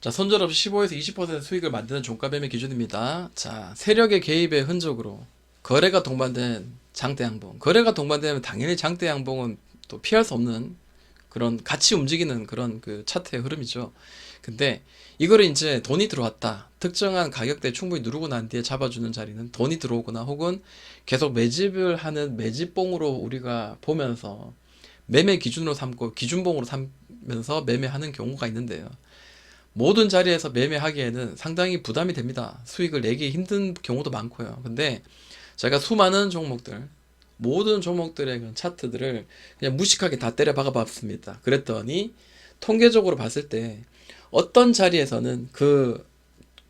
자, 손절 없이 15에서 20% 수익을 만드는 종가 매매 기준입니다. 자, 세력의 개입의 흔적으로 거래가 동반된 장대 양봉. 거래가 동반되면 당연히 장대 양봉은 또 피할 수 없는 그런 같이 움직이는 그런 그 차트의 흐름이죠. 근데 이거를 이제 돈이 들어왔다. 특정한 가격대 충분히 누르고 난 뒤에 잡아주는 자리는 돈이 들어오거나 혹은 계속 매집을 하는 매집봉으로 우리가 보면서 매매 기준으로 삼고 기준봉으로 삼면서 매매하는 경우가 있는데요. 모든 자리에서 매매하기에는 상당히 부담이 됩니다. 수익을 내기 힘든 경우도 많고요. 근데 제가 수많은 종목들, 모든 종목들의 차트들을 그냥 무식하게 다 때려 박아 봤습니다. 그랬더니 통계적으로 봤을 때 어떤 자리에서는 그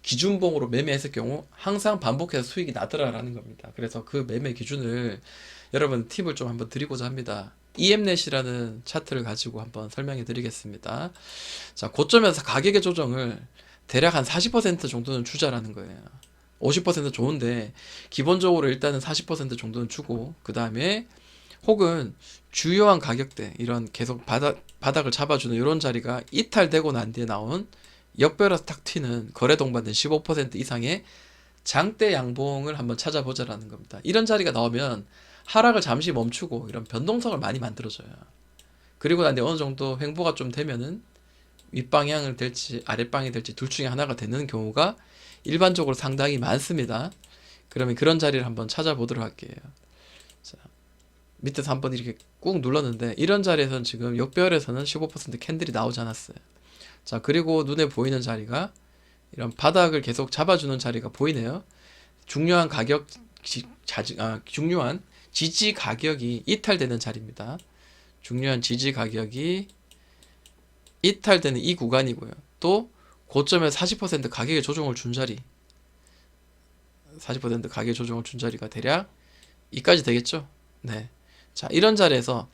기준봉으로 매매했을 경우 항상 반복해서 수익이 나더라라는 겁니다. 그래서 그 매매 기준을 여러분 팁을 좀 한번 드리고자 합니다. EMNet이라는 차트를 가지고 한번 설명해 드리겠습니다. 자, 고점에서 가격의 조정을 대략 한 40% 정도는 주자라는 거예요. 50% 좋은데 기본적으로 일단은 40% 정도는 주고 그 다음에 혹은 주요한 가격대 이런 계속 바닥 바닥을 잡아주는 이런 자리가 이탈되고 난 뒤에 나온 역별에서 탁 튀는 거래 동반된 15% 이상의 장대 양봉을 한번 찾아보자라는 겁니다. 이런 자리가 나오면 하락을 잠시 멈추고 이런 변동성을 많이 만들어줘요. 그리고 난 어느 정도 횡보가 좀 되면은 윗방향을 될지 아랫방이 될지 둘 중에 하나가 되는 경우가 일반적으로 상당히 많습니다. 그러면 그런 자리를 한번 찾아보도록 할게요. 자, 밑에서 한번 이렇게 꾹 눌렀는데 이런 자리에서는 지금 역별에서는 15% 캔들이 나오지 않았어요. 자, 그리고 눈에 보이는 자리가 이런 바닥을 계속 잡아주는 자리가 보이네요. 중요한 가격 지, 자지, 아, 중요한 지지 가격이 이탈되는 자리입니다. 중요한 지지 가격이 이탈되는 이 구간이고요. 또 고점에서 40% 가격의 조정을 준 자리 40% 가격 조정을 준 자리가 대략 이까지 되겠죠? 네. 자, 이런 자리에서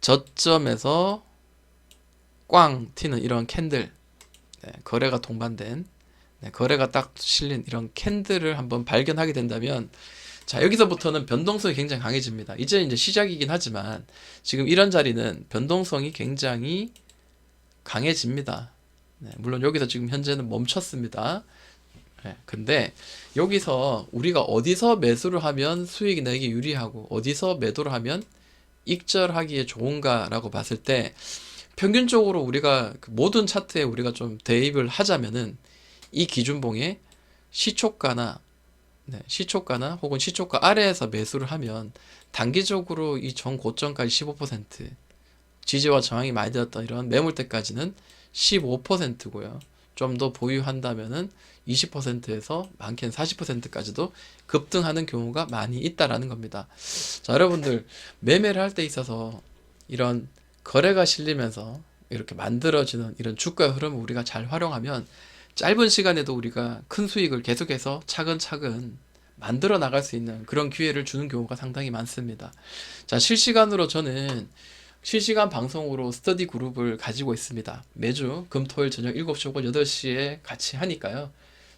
저점에서 꽝 튀는 이런 캔들 네, 거래가 동반된 네, 거래가 딱 실린 이런 캔들을 한번 발견하게 된다면 자, 여기서부터는 변동성이 굉장히 강해집니다. 이제 이제 시작이긴 하지만 지금 이런 자리는 변동성이 굉장히 강해집니다. 네, 물론 여기서 지금 현재는 멈췄습니다. 네, 근데 여기서 우리가 어디서 매수를 하면 수익이 내기 유리하고 어디서 매도를 하면 익절하기에 좋은가라고 봤을 때 평균적으로 우리가 그 모든 차트에 우리가 좀 대입을 하자면은 이 기준봉에 시초가나 네, 시초가나 혹은 시초가 아래에서 매수를 하면 단기적으로 이 전 고점까지 15% 지지와 저항이 많이 되었던 이런 매물대까지는 15%고요. 좀 더 보유한다면은 20%에서 많게는 40%까지도 급등하는 경우가 많이 있다라는 겁니다. 자, 여러분들 매매를 할 때 있어서 이런 거래가 실리면서 이렇게 만들어지는 이런 주가의 흐름을 우리가 잘 활용하면 짧은 시간에도 우리가 큰 수익을 계속해서 차근차근 만들어 나갈 수 있는 그런 기회를 주는 경우가 상당히 많습니다. 자, 실시간으로 저는 실시간 방송으로 스터디 그룹을 가지고 있습니다. 매주 금, 토, 일 저녁 7시 혹은 8시에 같이 하니까요.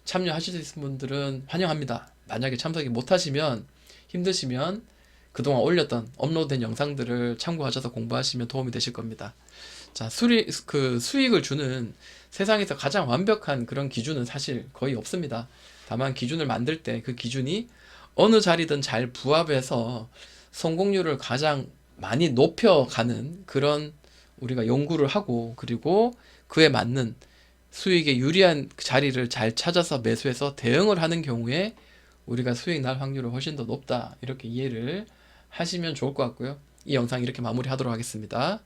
참여하실 수 있는 분들은 환영합니다. 만약에 참석이 못하시면 힘드시면 그동안 올렸던 업로드된 영상들을 참고하셔서 공부하시면 도움이 되실 겁니다. 자, 수리, 그 수익을 주는 세상에서 가장 완벽한 그런 기준은 사실 거의 없습니다. 다만 기준을 만들 때 그 기준이 어느 자리든 잘 부합해서 성공률을 가장 많이 높여가는 그런 우리가 연구를 하고 그리고 그에 맞는 수익에 유리한 자리를 잘 찾아서 매수해서 대응을 하는 경우에 우리가 수익 날 확률이 훨씬 더 높다. 이렇게 이해를 하시면 좋을 것 같고요. 이 영상 이렇게 마무리하도록 하겠습니다.